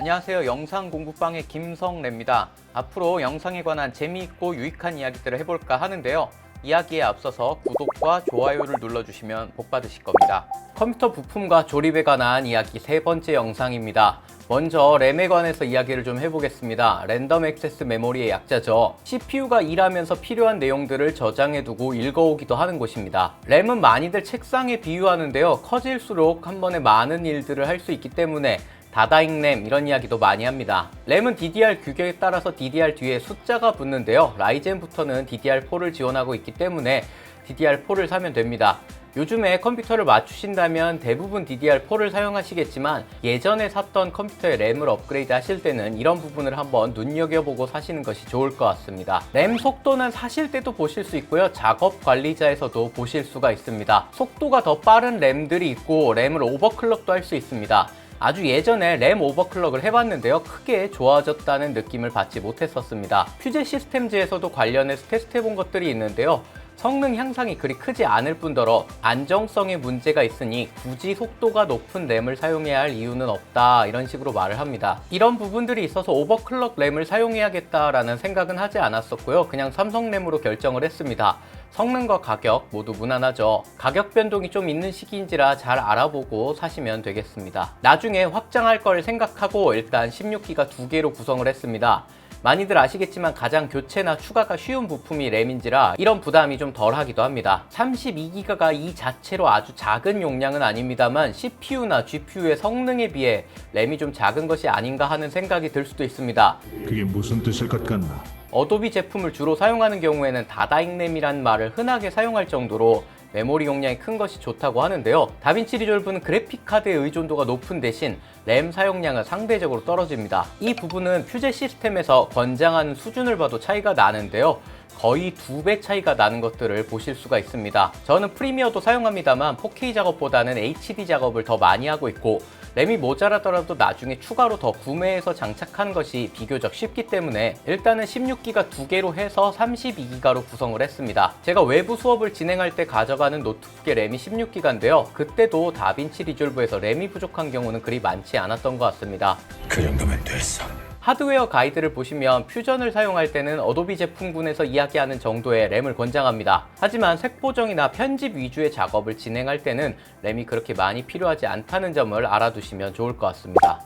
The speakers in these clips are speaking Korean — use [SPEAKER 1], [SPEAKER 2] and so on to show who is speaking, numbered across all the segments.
[SPEAKER 1] 안녕하세요. 영상 공부방의 김성래입니다. 앞으로 영상에 관한 재미있고 유익한 이야기들을 해볼까 하는데요. 이야기에 앞서서 구독과 좋아요를 눌러주시면 복 받으실 겁니다. 컴퓨터 부품과 조립에 관한 이야기 세 번째 영상입니다. 먼저 램에 관해서 이야기를 좀 해보겠습니다. 랜덤 액세스 메모리의 약자죠. CPU가 일하면서 필요한 내용들을 저장해두고 읽어오기도 하는 곳입니다. 램은 많이들 책상에 비유하는데요. 커질수록 한 번에 많은 일들을 할 수 있기 때문에 다다잉 램 이런 이야기도 많이 합니다. 램은 DDR 규격에 따라서 DDR 뒤에 숫자가 붙는데요. 라이젠부터는 DDR4를 지원하고 있기 때문에 DDR4를 사면 됩니다. 요즘에 컴퓨터를 맞추신다면 대부분 DDR4를 사용하시겠지만 예전에 샀던 컴퓨터의 램을 업그레이드 하실 때는 이런 부분을 한번 눈여겨보고 사시는 것이 좋을 것 같습니다. 램 속도는 사실 때도 보실 수 있고요. 작업 관리자에서도 보실 수가 있습니다. 속도가 더 빠른 램들이 있고 램을 오버클럭도 할 수 있습니다. 아주 예전에 램 오버클럭을 해봤는데요. 크게 좋아졌다는 느낌을 받지 못했었습니다. 퓨제 시스템즈에서도 관련해서 테스트해본 것들이 있는데요. 성능 향상이 그리 크지 않을 뿐더러 안정성에 문제가 있으니 굳이 속도가 높은 램을 사용해야 할 이유는 없다 이런 식으로 말을 합니다. 이런 부분들이 있어서 오버클럭 램을 사용해야겠다라는 생각은 하지 않았었고요. 그냥 삼성 램으로 결정을 했습니다. 성능과 가격 모두 무난하죠. 가격 변동이 좀 있는 시기인지라 잘 알아보고 사시면 되겠습니다. 나중에 확장할 걸 생각하고 일단 16기가 두 개로 구성을 했습니다. 많이들 아시겠지만 가장 교체나 추가가 쉬운 부품이 램인지라 이런 부담이 좀 덜 하기도 합니다. 32기가가 이 자체로 아주 작은 용량은 아닙니다만 CPU나 GPU의 성능에 비해 램이 좀 작은 것이 아닌가 하는 생각이 들 수도 있습니다.
[SPEAKER 2] 그게 무슨 뜻일 것 같나?
[SPEAKER 1] 어도비 제품을 주로 사용하는 경우에는 다다잉램이라는 말을 흔하게 사용할 정도로 메모리 용량이 큰 것이 좋다고 하는데요. 다빈치 리졸브는 그래픽 카드의 의존도가 높은 대신 램 사용량은 상대적으로 떨어집니다. 이 부분은 퓨제 시스템에서 권장하는 수준을 봐도 차이가 나는데요. 거의 두 배 차이가 나는 것들을 보실 수가 있습니다. 저는 프리미어도 사용합니다만 4K 작업보다는 HD 작업을 더 많이 하고 있고 램이 모자라더라도 나중에 추가로 더 구매해서 장착하는 것이 비교적 쉽기 때문에 일단은 16기가 두 개로 해서 32기가로 구성을 했습니다. 제가 외부 수업을 진행할 때 가져가는 노트북의 램이 16기가인데요. 그때도 다빈치 리졸브에서 램이 부족한 경우는 그리 많지 않았던 것 같습니다.
[SPEAKER 2] 그 정도면 됐어.
[SPEAKER 1] 하드웨어 가이드를 보시면 퓨전을 사용할 때는 어도비 제품군에서 이야기하는 정도의 램을 권장합니다. 하지만 색 보정이나 편집 위주의 작업을 진행할 때는 램이 그렇게 많이 필요하지 않다는 점을 알아두시면 좋을 것 같습니다.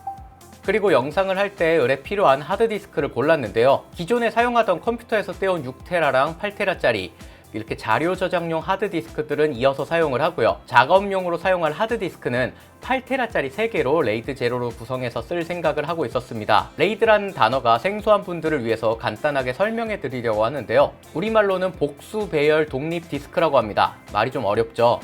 [SPEAKER 1] 그리고 영상을 할 때 을에 필요한 하드디스크를 골랐는데요. 기존에 사용하던 컴퓨터에서 떼온 6테라랑 8테라짜리 이렇게 자료 저장용 하드디스크들은 이어서 사용을 하고요. 작업용으로 사용할 하드디스크는 8테라짜리 3개로 레이드 제로로 구성해서 쓸 생각을 하고 있었습니다. 레이드라는 단어가 생소한 분들을 위해서 간단하게 설명해 드리려고 하는데요. 우리말로는 복수 배열 독립 디스크라고 합니다. 말이 좀 어렵죠?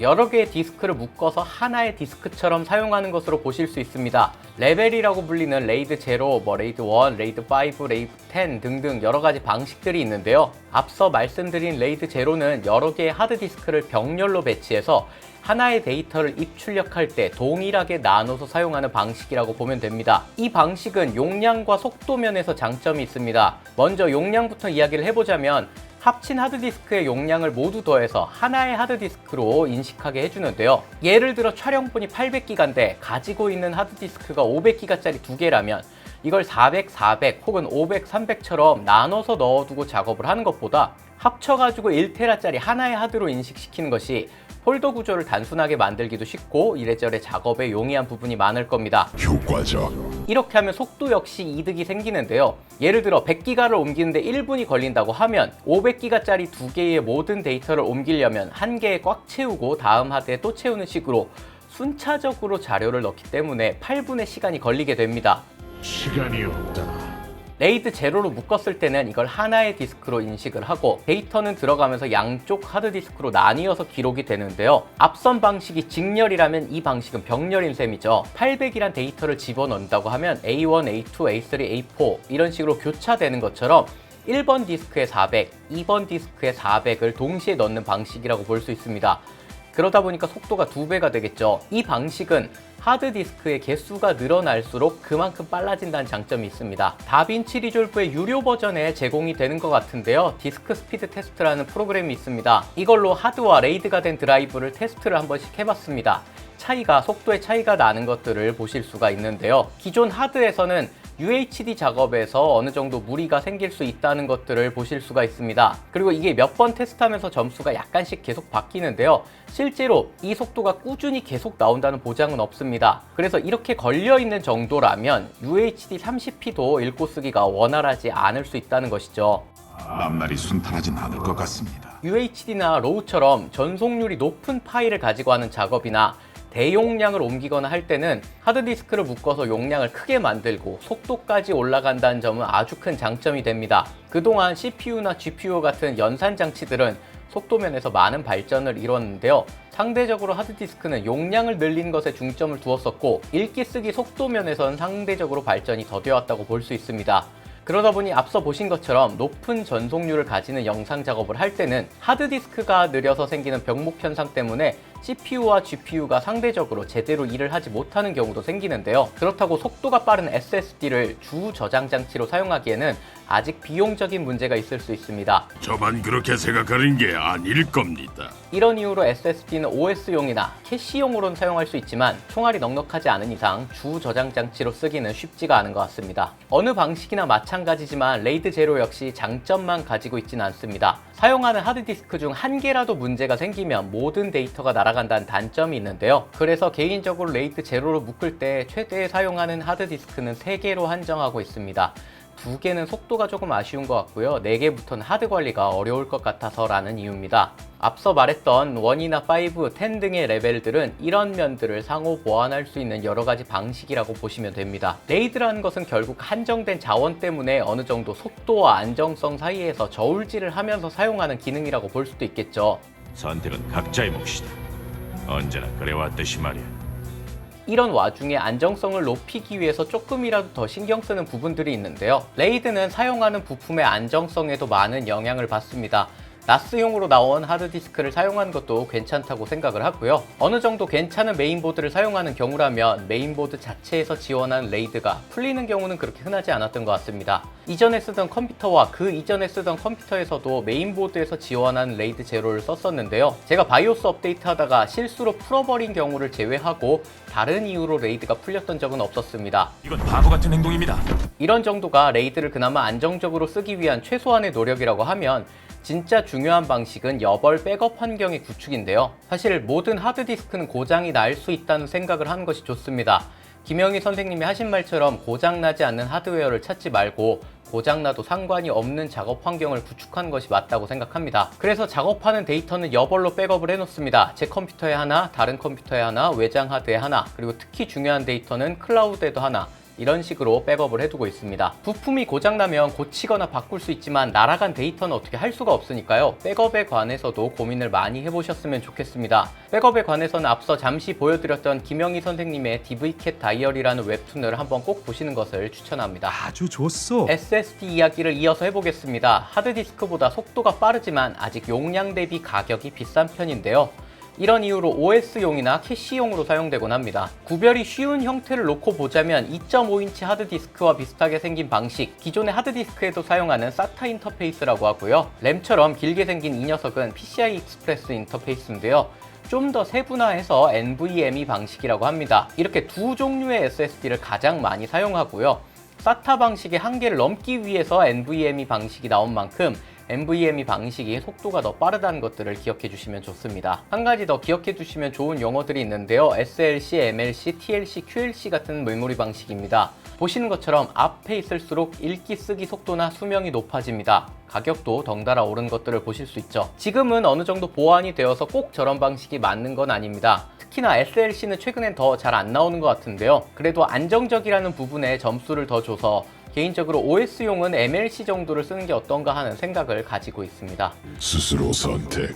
[SPEAKER 1] 여러 개의 디스크를 묶어서 하나의 디스크처럼 사용하는 것으로 보실 수 있습니다. 레벨이라고 불리는 레이드 0, 뭐 레이드 1, 레이드 5, 레이드 10 등등 여러 가지 방식들이 있는데요. 앞서 말씀드린 레이드 0는 여러 개의 하드디스크를 병렬로 배치해서 하나의 데이터를 입출력할 때 동일하게 나눠서 사용하는 방식이라고 보면 됩니다. 이 방식은 용량과 속도 면에서 장점이 있습니다. 먼저 용량부터 이야기를 해보자면 합친 하드디스크의 용량을 모두 더해서 하나의 하드디스크로 인식하게 해주는데요. 예를 들어 촬영본이 800기가인데 가지고 있는 하드디스크가 500기가짜리 두 개라면 이걸 400, 400 혹은 500, 300처럼 나눠서 넣어두고 작업을 하는 것보다 합쳐가지고 1테라짜리 하나의 하드로 인식시키는 것이 폴더 구조를 단순하게 만들기도 쉽고 이래저래 작업에 용이한 부분이 많을 겁니다.
[SPEAKER 2] 효과적.
[SPEAKER 1] 이렇게 하면 속도 역시 이득이 생기는데요. 예를 들어 100기가를 옮기는데 1분이 걸린다고 하면 500기가짜리 두 개의 모든 데이터를 옮기려면 한 개에 꽉 채우고 다음 하드에 또 채우는 식으로 순차적으로 자료를 넣기 때문에 8분의 시간이 걸리게 됩니다.
[SPEAKER 2] 시간이 없다.
[SPEAKER 1] 레이드 제로로 묶었을 때는 이걸 하나의 디스크로 인식을 하고 데이터는 들어가면서 양쪽 하드디스크로 나뉘어서 기록이 되는데요. 앞선 방식이 직렬이라면 이 방식은 병렬인 셈이죠. 800이란 데이터를 집어넣는다고 하면 A1, A2, A3, A4 이런 식으로 교차되는 것처럼 1번 디스크에 400, 2번 디스크에 400을 동시에 넣는 방식이라고 볼 수 있습니다. 그러다 보니까 속도가 두 배가 되겠죠. 이 방식은 하드디스크의 개수가 늘어날수록 그만큼 빨라진다는 장점이 있습니다. 다빈치 리졸브의 유료 버전에 제공이 되는 것 같은데요. 디스크 스피드 테스트라는 프로그램이 있습니다. 이걸로 하드와 레이드가 된 드라이브를 테스트를 한 번씩 해봤습니다. 차이가 속도의 차이가 나는 것들을 보실 수가 있는데요. 기존 하드에서는 UHD 작업에서 어느 정도 무리가 생길 수 있다는 것들을 보실 수가 있습니다. 그리고 이게 몇 번 테스트하면서 점수가 약간씩 계속 바뀌는데요. 실제로 이 속도가 꾸준히 계속 나온다는 보장은 없습니다. 그래서 이렇게 걸려있는 정도라면 UHD 30p도 읽고 쓰기가 원활하지 않을 수 있다는 것이죠.
[SPEAKER 3] 앞날이 순탄하진 않을 것 같습니다.
[SPEAKER 1] UHD나 로우처럼 전속률이 높은 파일을 가지고 하는 작업이나 대용량을 옮기거나 할 때는 하드디스크를 묶어서 용량을 크게 만들고 속도까지 올라간다는 점은 아주 큰 장점이 됩니다. 그동안 CPU나 GPU 같은 연산 장치들은 속도 면에서 많은 발전을 이뤘는데요. 상대적으로 하드디스크는 용량을 늘리는 것에 중점을 두었었고 읽기 쓰기 속도 면에선 상대적으로 발전이 더뎌왔다고 볼 수 있습니다. 그러다 보니 앞서 보신 것처럼 높은 전속률을 가지는 영상 작업을 할 때는 하드디스크가 느려서 생기는 병목 현상 때문에 CPU와 GPU가 상대적으로 제대로 일을 하지 못하는 경우도 생기는데요. 그렇다고 속도가 빠른 SSD를 주 저장 장치로 사용하기에는 아직 비용적인 문제가 있을 수 있습니다.
[SPEAKER 3] 저만 그렇게 생각하는 게 아닐 겁니다.
[SPEAKER 1] 이런 이유로 SSD는 OS용이나 캐시용으로는 사용할 수 있지만 총알이 넉넉하지 않은 이상 주 저장 장치로 쓰기는 쉽지가 않은 것 같습니다. 어느 방식이나 마찬가지지만 레이드 제로 역시 장점만 가지고 있지는 않습니다. 사용하는 하드디스크 중 한 개라도 문제가 생기면 모든 데이터가 날아간다는 단점이 있는데요. 그래서 개인적으로 레이드 제로로 묶을 때 최대 사용하는 하드디스크는 3개로 한정하고 있습니다. 두 개는 속도가 조금 아쉬운 것 같고요. 네 개부터는 하드 관리가 어려울 것 같아서 라는 이유입니다. 앞서 말했던 1이나 5, 10 등의 레벨들은 이런 면들을 상호 보완할 수 있는 여러 가지 방식이라고 보시면 됩니다. 레이드라는 것은 결국 한정된 자원 때문에 어느 정도 속도와 안정성 사이에서 저울질을 하면서 사용하는 기능이라고 볼 수도 있겠죠.
[SPEAKER 4] 선택은 각자의 몫이다. 언제나 그래왔듯이 말이야.
[SPEAKER 1] 이런 와중에 안정성을 높이기 위해서 조금이라도 더 신경 쓰는 부분들이 있는데요. 레이드는 사용하는 부품의 안정성에도 많은 영향을 받습니다. 나스용으로 나온 하드디스크를 사용하는 것도 괜찮다고 생각을 하고요. 어느 정도 괜찮은 메인보드를 사용하는 경우라면 메인보드 자체에서 지원하는 레이드가 풀리는 경우는 그렇게 흔하지 않았던 것 같습니다. 이전에 쓰던 컴퓨터와 그 이전에 쓰던 컴퓨터에서도 메인보드에서 지원하는 레이드 제로를 썼었는데요. 제가 바이오스 업데이트 하다가 실수로 풀어버린 경우를 제외하고 다른 이유로 레이드가 풀렸던 적은 없었습니다.
[SPEAKER 4] 이건 바보 같은 행동입니다.
[SPEAKER 1] 이런 정도가 레이드를 그나마 안정적으로 쓰기 위한 최소한의 노력이라고 하면 진짜 중요한 방식은 여벌 백업 환경의 구축인데요. 사실 모든 하드디스크는 고장이 날 수 있다는 생각을 하는 것이 좋습니다. 김영희 선생님이 하신 말처럼 고장나지 않는 하드웨어를 찾지 말고 고장나도 상관이 없는 작업 환경을 구축하는 것이 맞다고 생각합니다. 그래서 작업하는 데이터는 여벌로 백업을 해놓습니다. 제 컴퓨터에 하나, 다른 컴퓨터에 하나, 외장 하드에 하나, 그리고 특히 중요한 데이터는 클라우드에도 하나, 이런 식으로 백업을 해두고 있습니다. 부품이 고장나면 고치거나 바꿀 수 있지만 날아간 데이터는 어떻게 할 수가 없으니까요. 백업에 관해서도 고민을 많이 해보셨으면 좋겠습니다. 백업에 관해서는 앞서 잠시 보여드렸던 김영희 선생님의 DV캣 다이어리라는 웹툰을 한번 꼭 보시는 것을 추천합니다.
[SPEAKER 5] 아주 좋소.
[SPEAKER 1] SSD 이야기를 이어서 해보겠습니다. 하드디스크보다 속도가 빠르지만 아직 용량 대비 가격이 비싼 편인데요. 이런 이유로 OS용이나 캐시용으로 사용되곤 합니다. 구별이 쉬운 형태를 놓고 보자면 2.5인치 하드디스크와 비슷하게 생긴 방식, 기존의 하드디스크에도 사용하는 SATA 인터페이스라고 하고요. 램처럼 길게 생긴 이 녀석은 PCI 익스프레스 인터페이스인데요. 좀더 세분화해서 NVMe 방식이라고 합니다. 이렇게 두 종류의 SSD를 가장 많이 사용하고요. SATA 방식의 한계를 넘기 위해서 NVMe 방식이 나온 만큼 NVMe 방식이 속도가 더 빠르다는 것들을 기억해 주시면 좋습니다. 한 가지 더 기억해 주시면 좋은 용어들이 있는데요. SLC, MLC, TLC, QLC 같은 메모리 방식입니다. 보시는 것처럼 앞에 있을수록 읽기 쓰기 속도나 수명이 높아집니다. 가격도 덩달아 오른 것들을 보실 수 있죠. 지금은 어느 정도 보완이 되어서 꼭 저런 방식이 맞는 건 아닙니다. 특히나 SLC는 최근엔 더 잘 안 나오는 것 같은데요. 그래도 안정적이라는 부분에 점수를 더 줘서 개인적으로 OS용은 MLC 정도를 쓰는 게 어떤가 하는 생각을 가지고 있습니다.
[SPEAKER 2] 스스로 선택.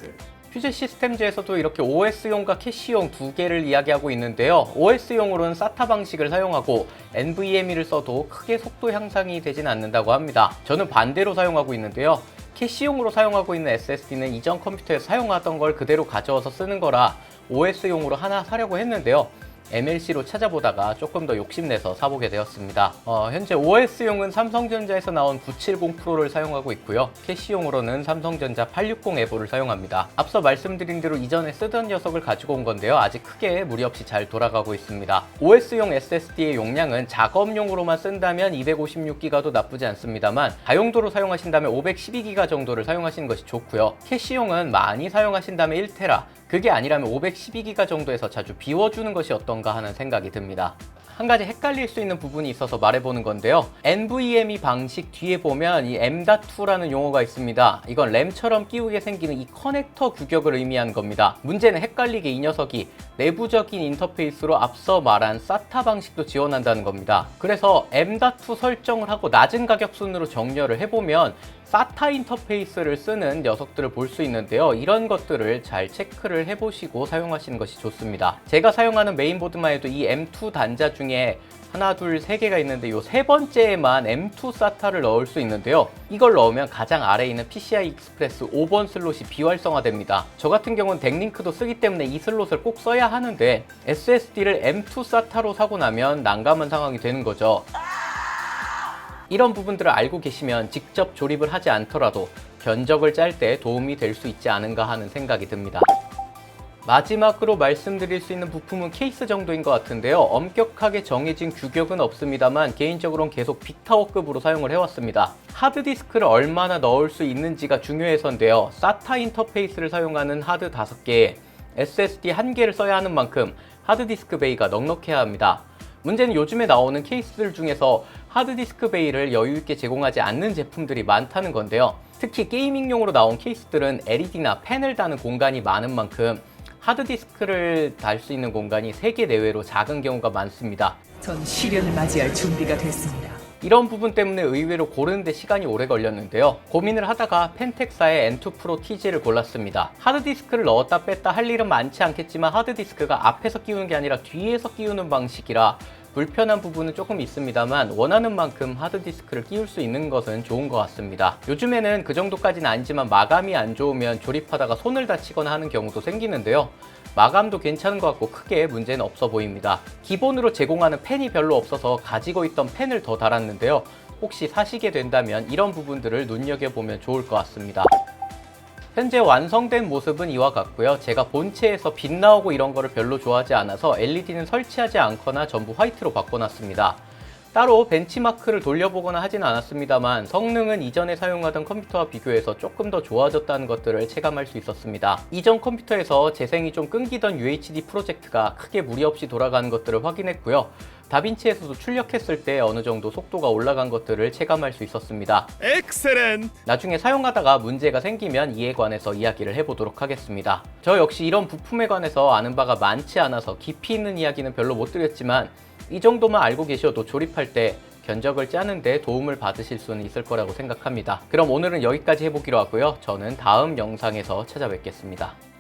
[SPEAKER 1] 휴재 시스템즈에서도 이렇게 OS용과 캐시용 두 개를 이야기하고 있는데요. OS용으로는 SATA 방식을 사용하고 NVMe를 써도 크게 속도 향상이 되진 않는다고 합니다. 저는 반대로 사용하고 있는데요. 캐시용으로 사용하고 있는 SSD는 이전 컴퓨터에 사용하던 걸 그대로 가져와서 쓰는 거라 OS용으로 하나 사려고 했는데요. MLC로 찾아보다가 조금 더 욕심내서 사보게 되었습니다. 어, 현재 OS용은 삼성전자에서 나온 970 프로를 사용하고 있고요. 캐시용으로는 삼성전자 860 에보를 사용합니다. 앞서 말씀드린 대로 이전에 쓰던 녀석을 가지고 온 건데요. 아직 크게 무리 없이 잘 돌아가고 있습니다. OS용 SSD의 용량은 작업용으로만 쓴다면 256기가도 나쁘지 않습니다만 다용도로 사용하신다면 512기가 정도를 사용하시는 것이 좋고요. 캐시용은 많이 사용하신다면 1테라, 그게 아니라면 512기가 정도에서 자주 비워주는 것이 어떤가 하는 생각이 듭니다. 한 가지 헷갈릴 수 있는 부분이 있어서 말해보는 건데요. NVMe 방식 뒤에 보면 이 M.2라는 용어가 있습니다. 이건 램처럼 끼우게 생기는 이 커넥터 규격을 의미하는 겁니다. 문제는 헷갈리게 이 녀석이 내부적인 인터페이스로 앞서 말한 SATA 방식도 지원한다는 겁니다. 그래서 M.2 설정을 하고 낮은 가격 순으로 정렬을 해보면 SATA 인터페이스를 쓰는 녀석들을 볼 수 있는데요. 이런 것들을 잘 체크를 해보시고 사용하시는 것이 좋습니다. 제가 사용하는 메인보드만 해도 이 M2 단자 중에 하나, 둘, 세 개가 있는데 이 세 번째에만 M2 SATA를 넣을 수 있는데요. 이걸 넣으면 가장 아래에 있는 PCI 익스프레스 5번 슬롯이 비활성화됩니다. 저 같은 경우는 덱링크도 쓰기 때문에 이 슬롯을 꼭 써야 하는데 SSD를 M2 SATA로 사고 나면 난감한 상황이 되는 거죠. 이런 부분들을 알고 계시면 직접 조립을 하지 않더라도 견적을 짤 때 도움이 될 수 있지 않은가 하는 생각이 듭니다. 마지막으로 말씀드릴 수 있는 부품은 케이스 정도인 것 같은데요. 엄격하게 정해진 규격은 없습니다만 개인적으로는 계속 빅타워급으로 사용을 해왔습니다. 하드디스크를 얼마나 넣을 수 있는지가 중요해서인데요. SATA 인터페이스를 사용하는 하드 5개에 SSD 1개를 써야 하는 만큼 하드디스크 베이가 넉넉해야 합니다. 문제는 요즘에 나오는 케이스들 중에서 하드디스크 베이를 여유있게 제공하지 않는 제품들이 많다는 건데요. 특히 게이밍용으로 나온 케이스들은 LED나 펜을 다는 공간이 많은 만큼 하드디스크를 달 수 있는 공간이 3개 내외로 작은 경우가 많습니다.
[SPEAKER 5] 전 시련을 맞이할 준비가 됐습니다.
[SPEAKER 1] 이런 부분 때문에 의외로 고르는데 시간이 오래 걸렸는데요. 고민을 하다가 펜텍사의 N2 프로 TG를 골랐습니다. 하드디스크를 넣었다 뺐다 할 일은 많지 않겠지만 하드디스크가 앞에서 끼우는 게 아니라 뒤에서 끼우는 방식이라 불편한 부분은 조금 있습니다만 원하는 만큼 하드디스크를 끼울 수 있는 것은 좋은 것 같습니다. 요즘에는 그 정도까지는 아니지만 마감이 안 좋으면 조립하다가 손을 다치거나 하는 경우도 생기는데요. 마감도 괜찮은 것 같고 크게 문제는 없어 보입니다. 기본으로 제공하는 펜이 별로 없어서 가지고 있던 펜을 더 달았는데요. 혹시 사시게 된다면 이런 부분들을 눈여겨보면 좋을 것 같습니다. 현재 완성된 모습은 이와 같고요. 제가 본체에서 빛 나오고 이런 거를 별로 좋아하지 않아서 LED는 설치하지 않거나 전부 화이트로 바꿔놨습니다. 따로 벤치마크를 돌려보거나 하진 않았습니다만 성능은 이전에 사용하던 컴퓨터와 비교해서 조금 더 좋아졌다는 것들을 체감할 수 있었습니다. 이전 컴퓨터에서 재생이 좀 끊기던 UHD 프로젝트가 크게 무리 없이 돌아가는 것들을 확인했고요. 다빈치에서도 출력했을 때 어느 정도 속도가 올라간 것들을 체감할 수 있었습니다.
[SPEAKER 6] 엑셀렌
[SPEAKER 1] 나중에 사용하다가 문제가 생기면 이에 관해서 이야기를 해보도록 하겠습니다. 저 역시 이런 부품에 관해서 아는 바가 많지 않아서 깊이 있는 이야기는 별로 못 드렸지만 이 정도만 알고 계셔도 조립할 때 견적을 짜는데 도움을 받으실 수는 있을 거라고 생각합니다. 그럼 오늘은 여기까지 해보기로 하고요. 저는 다음 영상에서 찾아뵙겠습니다.